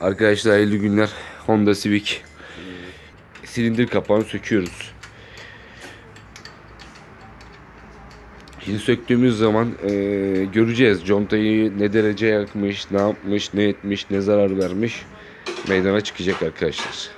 Arkadaşlar hayırlı günler. Honda Civic. Silindir kapağını söküyoruz. Şimdi söktüğümüz zaman eee, göreceğiz. Contayı ne derece yakmış, ne yapmış, ne etmiş, ne zarar vermiş. Meydana çıkacak arkadaşlar.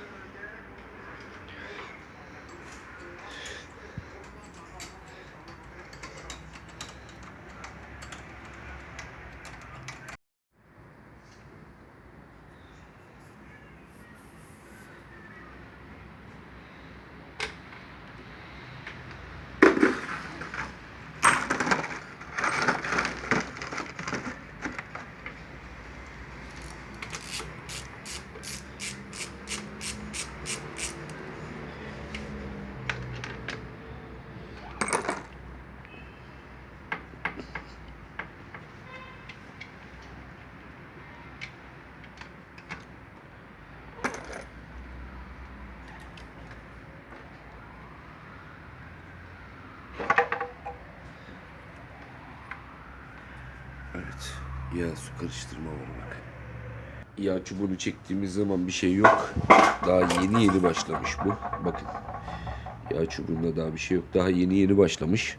Evet. Yağ su karıştırma var bak. Yağ çubuğunu çektiğimiz zaman bir şey yok. Daha yeni yeni başlamış bu. Bakın. Yağ çubuğunda daha bir şey yok. Daha yeni yeni başlamış.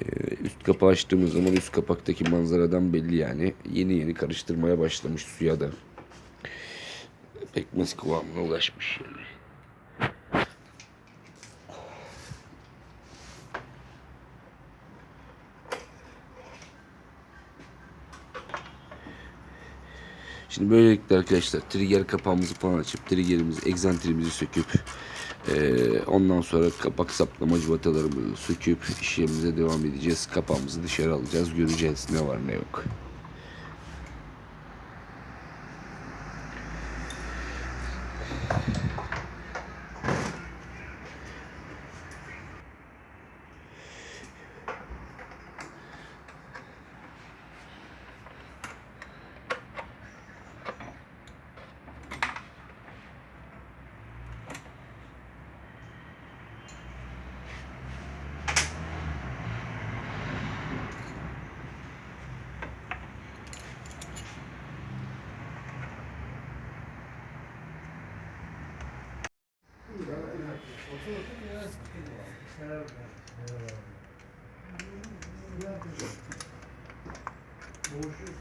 Ee, üst kapağı açtığımız zaman üst kapaktaki manzaradan belli yani. Yeni yeni karıştırmaya başlamış suya da. Pekmez kıvamına ulaşmış yani. Şimdi böylelikle arkadaşlar trigger kapağımızı falan açıp triggerimizi, egzantrimizi söküp eee, ondan sonra kapak saplama cıvatalarımızı söküp işlemimize devam edeceğiz. Kapağımızı dışarı alacağız. Göreceğiz ne var ne yok.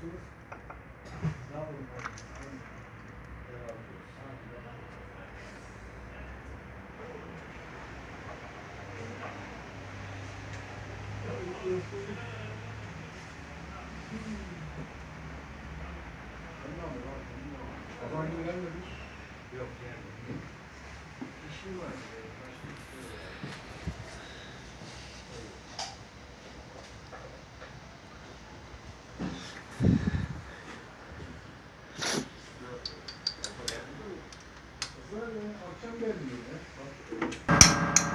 mısınız? Böyle akşam gelmiyor ya. Bak.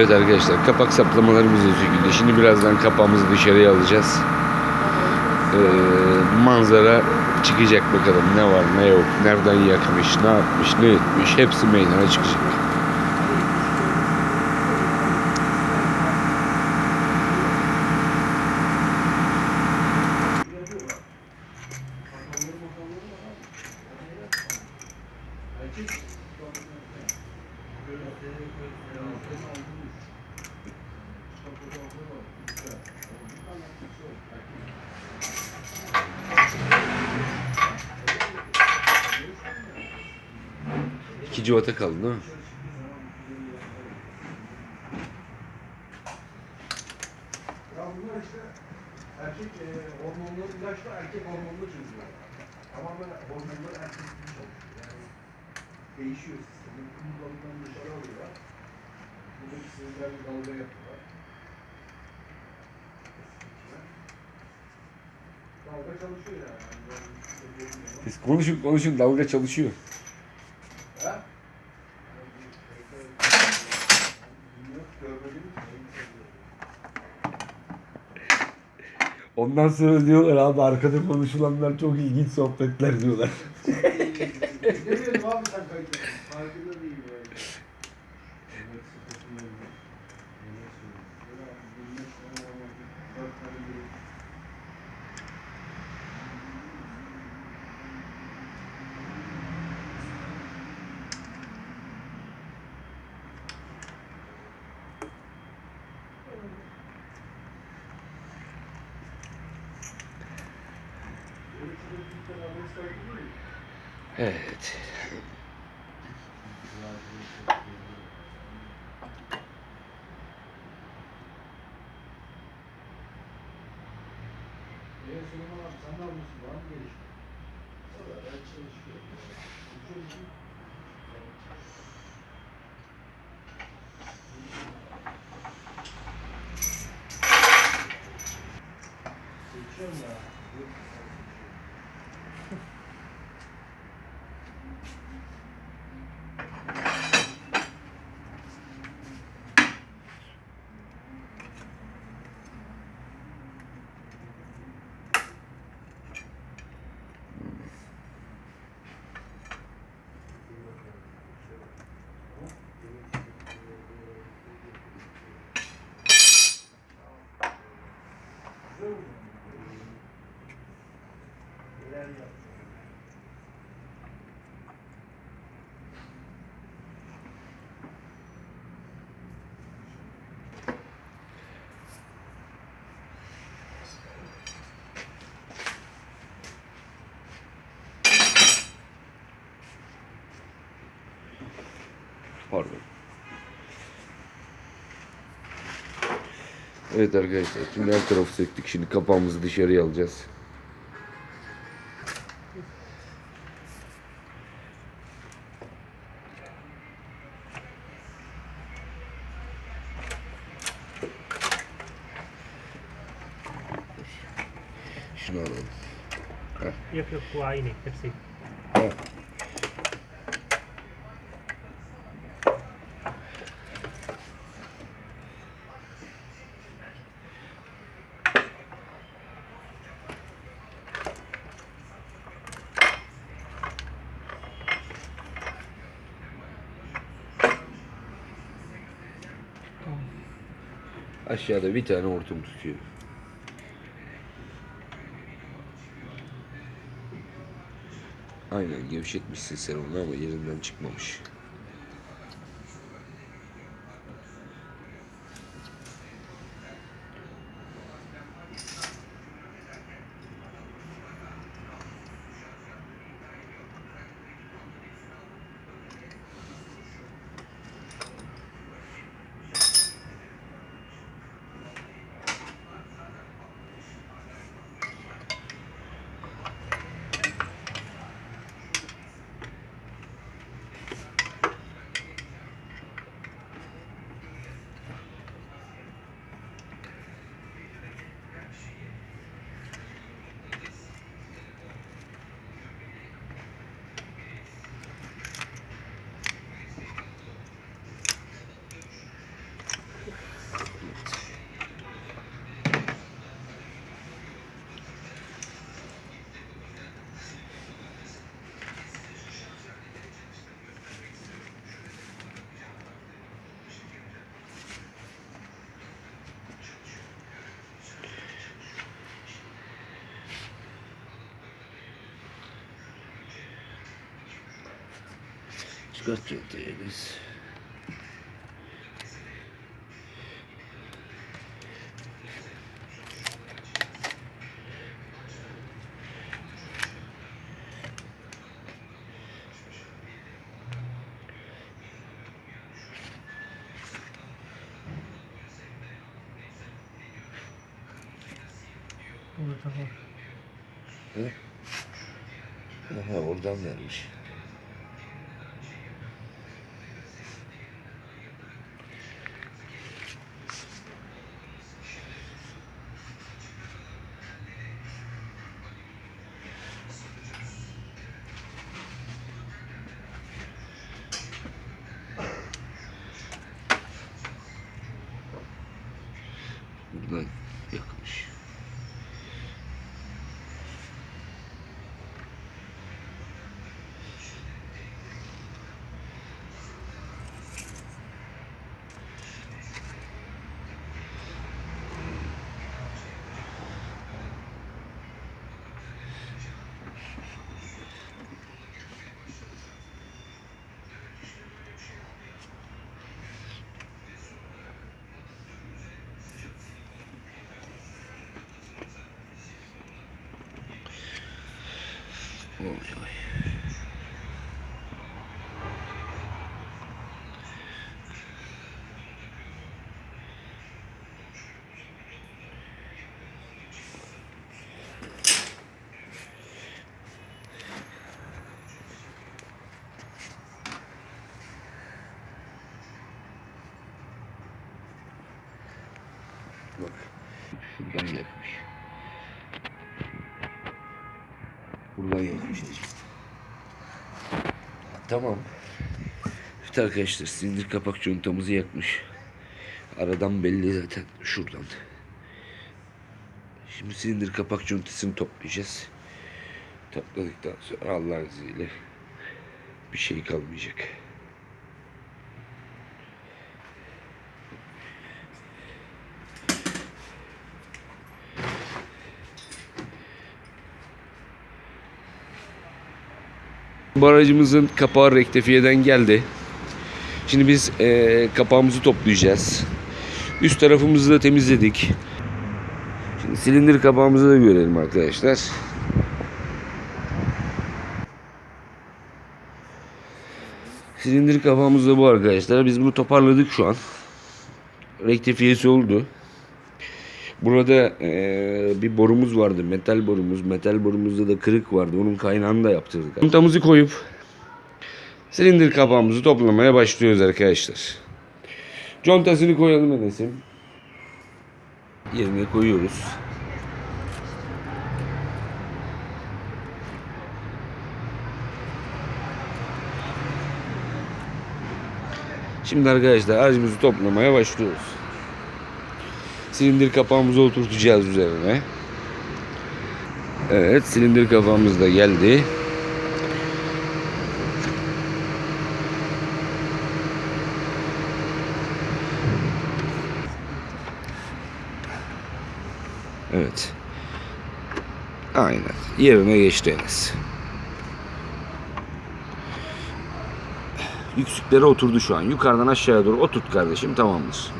Evet arkadaşlar kapak saplamalarımız da söküldü. Şimdi birazdan kapağımızı dışarıya alacağız. Ee, manzara çıkacak bakalım ne var ne yok, nereden yakmış, ne yapmış, ne etmiş hepsi meydana çıkacak. Kaldı değil mi? Ya bunlar işte erkek e, hormonlu ilaçla erkek hormonlu çözüyor. Tamamen hormonlar erkek gibi çalışıyor. Yani değişiyor sistemi. Kullanımdan dışarı alıyorlar. Buradaki dalga yapıyorlar. Dalga çalışıyor yani. yani böyle- Siz konuşun konuşun dalga çalışıyor. Ondan sonra diyorlar abi arkada konuşulanlar çok ilginç sohbetler diyorlar. Demeyelim abi sen kayıt Farkında değil yani. Evet. Eee Süleyman abi sen ne yapıyorsun? Var mı gelişme? Valla ben çalışıyorum. Çalışıyor musun? Seçiyorum ya. Yok, sen seçiyorsun. Neler yaptın? Pardon. Evet arkadaşlar şimdi her tarafı söktük. Şimdi kapağımızı dışarıya alacağız. Şunu alalım. Yok yok bu aynı hepsi. Aşağıda bir tane hortum tutuyor. Aynen gevşetmişsin sen onu ama yerinden çıkmamış. Çıkart çantayı Enes. Burada var. Aha oradan vermiş. Oh, Holy. Evet arkadaşlar silindir kapak contamızı yakmış. Aradan belli zaten şuradan. Şimdi silindir kapak contasını toplayacağız. Topladıktan sonra Allah'ın izniyle bir şey kalmayacak. Barajımızın kapağı rektifiyeden geldi. Şimdi biz eee, kapağımızı toplayacağız. Üst tarafımızı da temizledik. Şimdi silindir kapağımızı da görelim arkadaşlar. Silindir kapağımız da bu arkadaşlar. Biz bunu toparladık şu an. Rektifiyesi oldu. Burada eee, bir borumuz vardı. Metal borumuz. Metal borumuzda da kırık vardı. Onun kaynağını da yaptırdık. Contamızı koyup silindir kapağımızı toplamaya başlıyoruz arkadaşlar. Contasını koyalım Enes'im. Yerine koyuyoruz. Şimdi arkadaşlar aracımızı toplamaya başlıyoruz. Silindir kapağımızı oturtacağız üzerine. Evet silindir kapağımız da geldi. Evet. Aynen. Yerine geçti Enes. Oturdu şu an. Yukarıdan aşağıya doğru oturt kardeşim. Tamamdır.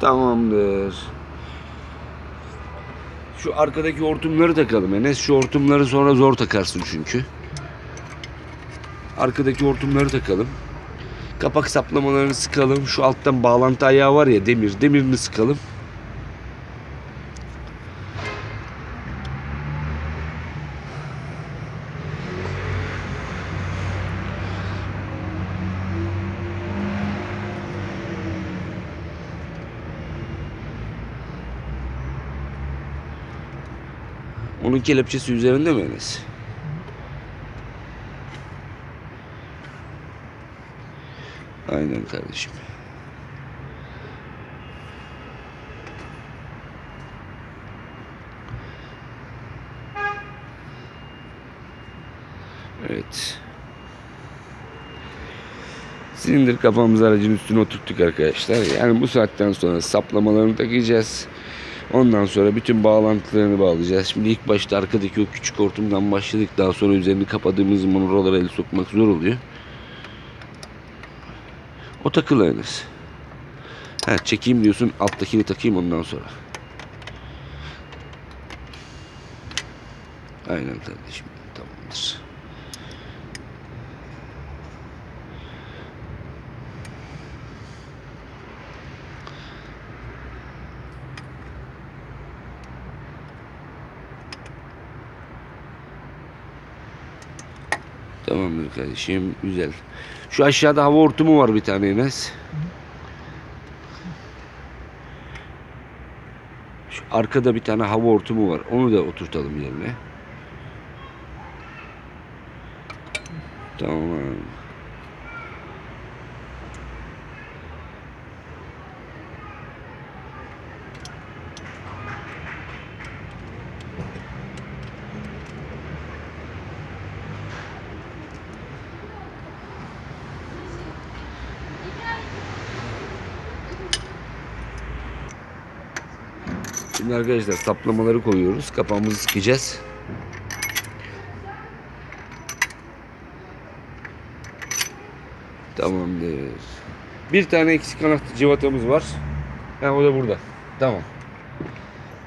Tamamdır. Şu arkadaki hortumları takalım Enes. Şu hortumları sonra zor takarsın çünkü. Arkadaki hortumları takalım. Kapak saplamalarını sıkalım. Şu alttan bağlantı ayağı var ya demir. Demirini sıkalım. Onun kelepçesi üzerinde mi Enes? Aynen kardeşim. Evet. Silindir kafamızı aracın üstüne oturttuk arkadaşlar. Yani bu saatten sonra saplamalarını takacağız. Ondan sonra bütün bağlantılarını bağlayacağız. Şimdi ilk başta arkadaki o küçük hortumdan başladık. Daha sonra üzerini kapadığımız zaman oralara el sokmak zor oluyor. O takılığınız. Ha, çekeyim diyorsun alttakini takayım ondan sonra. Aynen kardeşim. Tamamdır kardeşim güzel. Şu aşağıda hava hortumu var bir tane Enes. Şu arkada bir tane hava hortumu var. Onu da oturtalım yerine. Tamam. Şimdi arkadaşlar saplamaları koyuyoruz. Kapağımızı sıkacağız. Tamamdır. Bir tane eksik kanat cıvatamız var. Ha o da burada. Tamam.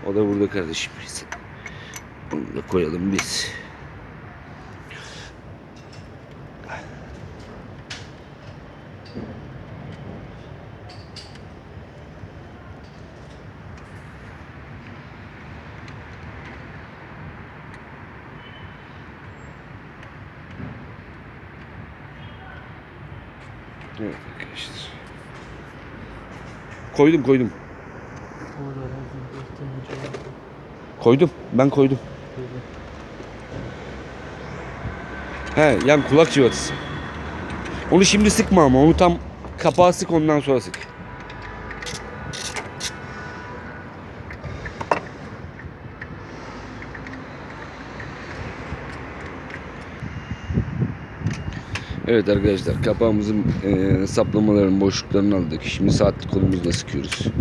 O da burada kardeşim. Onu da koyalım biz. Koydum koydum. Koydum. Ben koydum. He yan kulak cıvatası. Onu şimdi sıkma ama onu tam kapağı sık ondan sonra sık. Evet arkadaşlar kapağımızın eee saplamaların boşluklarını aldık. Şimdi saatlik kolumuzla sıkıyoruz.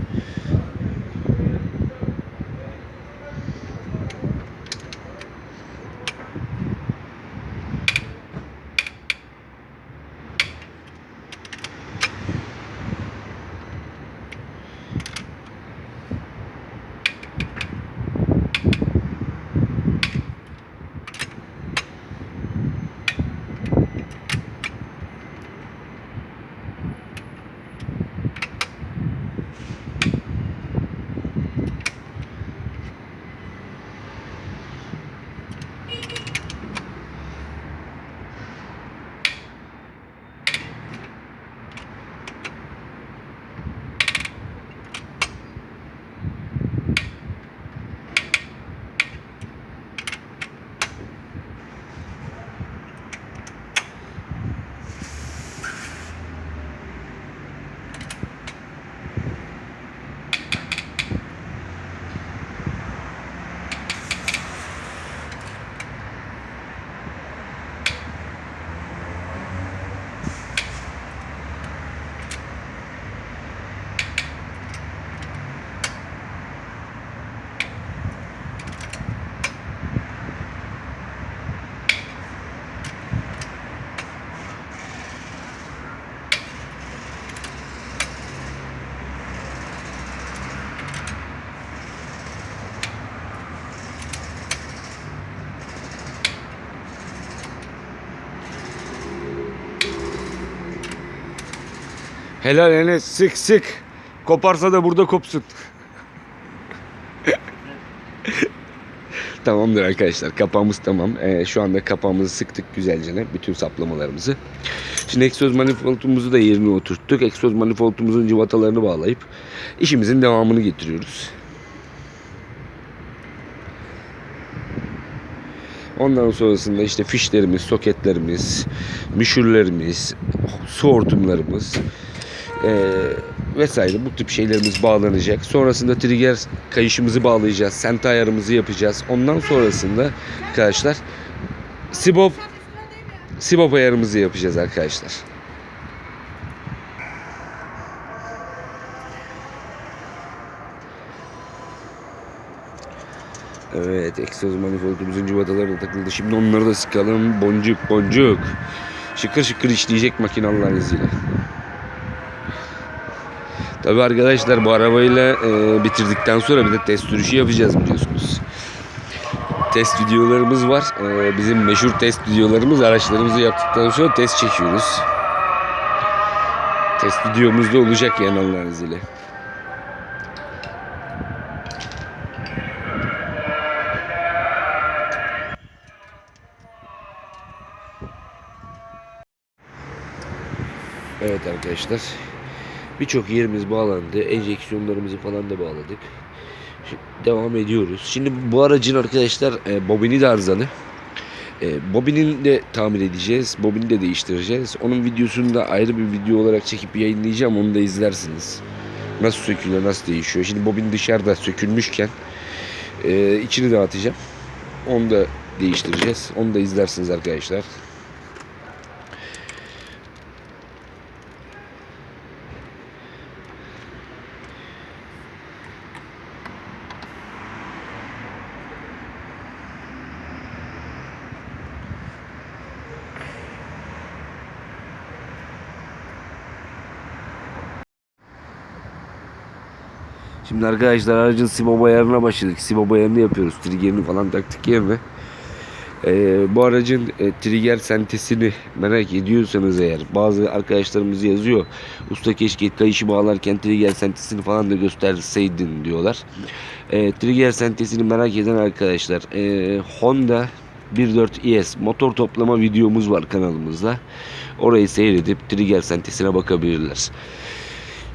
Helal Enes sık sık. Koparsa da burada kopsun. Tamamdır arkadaşlar kapağımız tamam. Ee, şu anda kapağımızı sıktık güzelce bütün saplamalarımızı. Şimdi egzoz manifoldumuzu da yerine oturttuk. Egzoz manifoldumuzun cıvatalarını bağlayıp işimizin devamını getiriyoruz. Ondan sonrasında işte fişlerimiz, soketlerimiz, müşürlerimiz, su hortumlarımız eee, vesaire bu tip şeylerimiz bağlanacak. Sonrasında trigger kayışımızı bağlayacağız. Sent ayarımızı yapacağız. Ondan sonrasında arkadaşlar sibop sibop ayarımızı yapacağız arkadaşlar. Evet, egzoz manifoldumuzun cıvataları da takıldı. Şimdi onları da sıkalım. Boncuk boncuk. Şıkır şıkır işleyecek makinalar izniyle. Tabi arkadaşlar bu arabayla e, bitirdikten sonra bir de test sürüşü yapacağız biliyorsunuz. Test videolarımız var. E, bizim meşhur test videolarımız araçlarımızı yaptıktan sonra test çekiyoruz. Test videomuz da olacak yani Allah'ın izniyle. Evet arkadaşlar. Birçok yerimiz bağlandı. Enjeksiyonlarımızı falan da bağladık. Şimdi devam ediyoruz. Şimdi bu aracın arkadaşlar e, bobini de arızalı. E, bobinin de tamir edeceğiz. Bobini de değiştireceğiz. Onun videosunu da ayrı bir video olarak çekip yayınlayacağım. Onu da izlersiniz. Nasıl sökülüyor, nasıl değişiyor. Şimdi bobin dışarıda sökülmüşken e, içini dağıtacağım. Onu da değiştireceğiz. Onu da izlersiniz arkadaşlar. Şimdi arkadaşlar aracın Sibo ayarına başladık. Sibo ayarını yapıyoruz. Triggerini falan taktık yerine. Ee, bu aracın e, trigger sentesini merak ediyorsanız eğer bazı arkadaşlarımız yazıyor. Usta keşke kayışı bağlarken trigger sentesini falan da gösterseydin diyorlar. Ee, trigger sentesini merak eden arkadaşlar e, Honda 1.4 ES motor toplama videomuz var kanalımızda. Orayı seyredip trigger sentesine bakabilirler.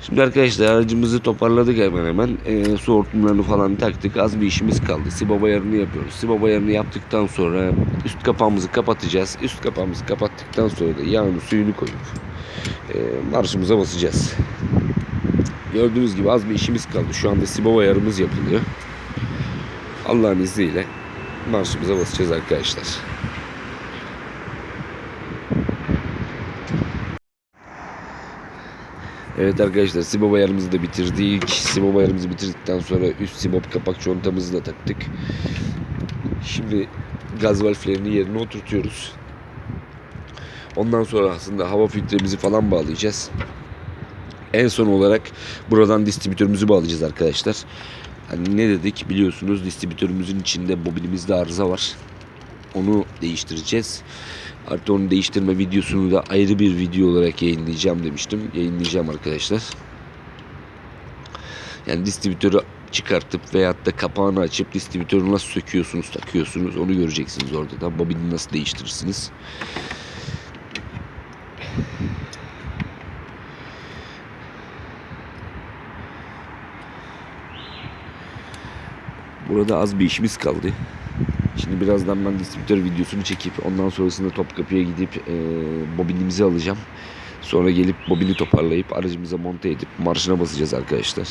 Şimdi arkadaşlar aracımızı toparladık hemen hemen. E, su hortumlarını falan taktık. Az bir işimiz kaldı. Sibop ayarını yapıyoruz. Sibop ayarını yaptıktan sonra üst kapağımızı kapatacağız. Üst kapağımızı kapattıktan sonra da yağını suyunu koyup e, marşımıza basacağız. Gördüğünüz gibi az bir işimiz kaldı. Şu anda Sibop ayarımız yapılıyor. Allah'ın izniyle marşımıza basacağız arkadaşlar. Evet arkadaşlar Sibop ayarımızı da bitirdik. Sibop ayarımızı bitirdikten sonra üst Sibop kapak çontamızı da taktık. Şimdi gaz valflerini yerine oturtuyoruz. Ondan sonra aslında hava filtremizi falan bağlayacağız. En son olarak buradan distribütörümüzü bağlayacağız arkadaşlar. Hani ne dedik biliyorsunuz distribütörümüzün içinde bobinimizde arıza var. Onu değiştireceğiz. Artı onu değiştirme videosunu da ayrı bir video olarak yayınlayacağım demiştim. Yayınlayacağım arkadaşlar. Yani distribütörü çıkartıp veyahut da kapağını açıp distribütörü nasıl söküyorsunuz, takıyorsunuz onu göreceksiniz orada da. Bobini nasıl değiştirirsiniz. Burada az bir işimiz kaldı. Şimdi birazdan ben distribütör videosunu çekip ondan sonrasında Topkapı'ya gidip e, bobinimizi alacağım. Sonra gelip bobini toparlayıp aracımıza monte edip marşına basacağız arkadaşlar.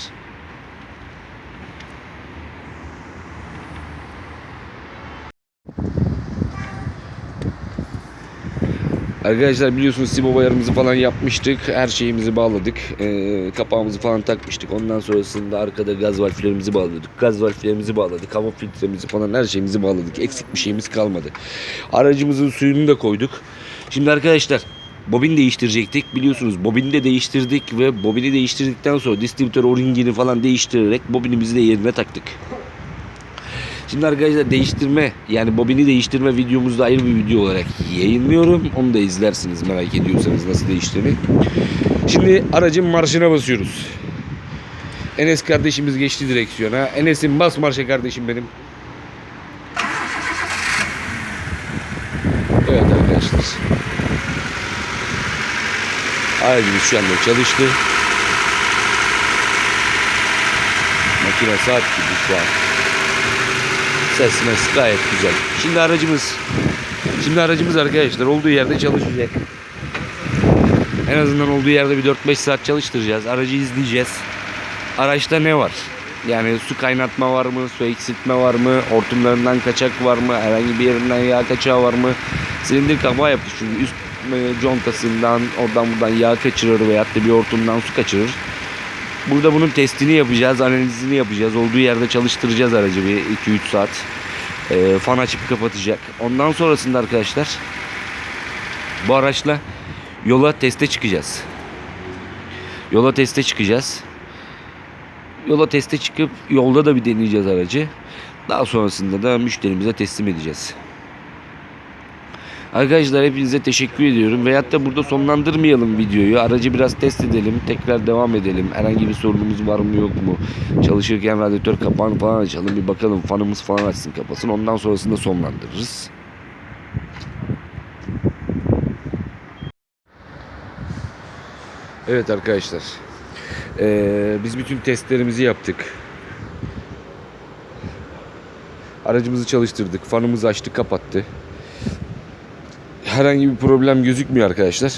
Arkadaşlar biliyorsunuz Sibop ayarımızı falan yapmıştık. Her şeyimizi bağladık. Ee, kapağımızı falan takmıştık. Ondan sonrasında arkada gaz valflerimizi bağladık. Gaz valflerimizi bağladık. Hava filtremizi falan her şeyimizi bağladık. Eksik bir şeyimiz kalmadı. Aracımızın suyunu da koyduk. Şimdi arkadaşlar bobin değiştirecektik. Biliyorsunuz bobini de değiştirdik ve bobini değiştirdikten sonra distribütör o-ringini falan değiştirerek bobinimizi de yerine taktık. Şimdi arkadaşlar değiştirme yani bobini değiştirme videomuzda ayrı bir video olarak yayınlıyorum. Onu da izlersiniz merak ediyorsanız nasıl değiştiğini. Şimdi aracın marşına basıyoruz. Enes kardeşimiz geçti direksiyona. Enes'in bas marşa kardeşim benim. Evet arkadaşlar. Aracımız şu anda çalıştı. Makine saat gibi şu an. Ses mes gayet güzel. Şimdi aracımız Şimdi aracımız arkadaşlar olduğu yerde çalışacak. En azından olduğu yerde bir 4-5 saat çalıştıracağız. Aracı izleyeceğiz. Araçta ne var? Yani su kaynatma var mı? Su eksiltme var mı? Hortumlarından kaçak var mı? Herhangi bir yerinden yağ kaçağı var mı? Silindir kapağı yaptık çünkü üst e, contasından oradan buradan yağ kaçırır veyahut da bir hortumdan su kaçırır. Burada bunun testini yapacağız, analizini yapacağız. Olduğu yerde çalıştıracağız aracı bir 2-3 saat. Ee, fan açıp kapatacak. Ondan sonrasında arkadaşlar bu araçla yola teste çıkacağız. Yola teste çıkacağız. yola teste çıkıp yolda da bir deneyeceğiz aracı. Daha sonrasında da müşterimize teslim edeceğiz. Arkadaşlar hepinize teşekkür ediyorum. Veyahut da burada sonlandırmayalım videoyu. Aracı biraz test edelim. Tekrar devam edelim. Herhangi bir sorunumuz var mı yok mu? Çalışırken radyatör kapağını falan açalım. Bir bakalım fanımız falan açsın kapasın. Ondan sonrasında sonlandırırız. Evet arkadaşlar. Ee, biz bütün testlerimizi yaptık. Aracımızı çalıştırdık. Fanımızı açtı kapattı. Herhangi bir problem gözükmüyor arkadaşlar.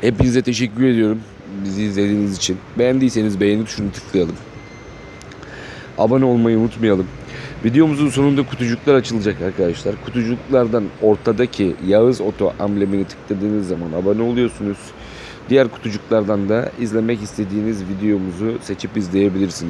Hepinize teşekkür ediyorum bizi izlediğiniz için. Beğendiyseniz beğeni tuşunu tıklayalım. Abone olmayı unutmayalım. Videomuzun sonunda kutucuklar açılacak arkadaşlar. Kutucuklardan ortadaki Yağız Oto amblemini tıkladığınız zaman abone oluyorsunuz. Diğer kutucuklardan da izlemek istediğiniz videomuzu seçip izleyebilirsiniz.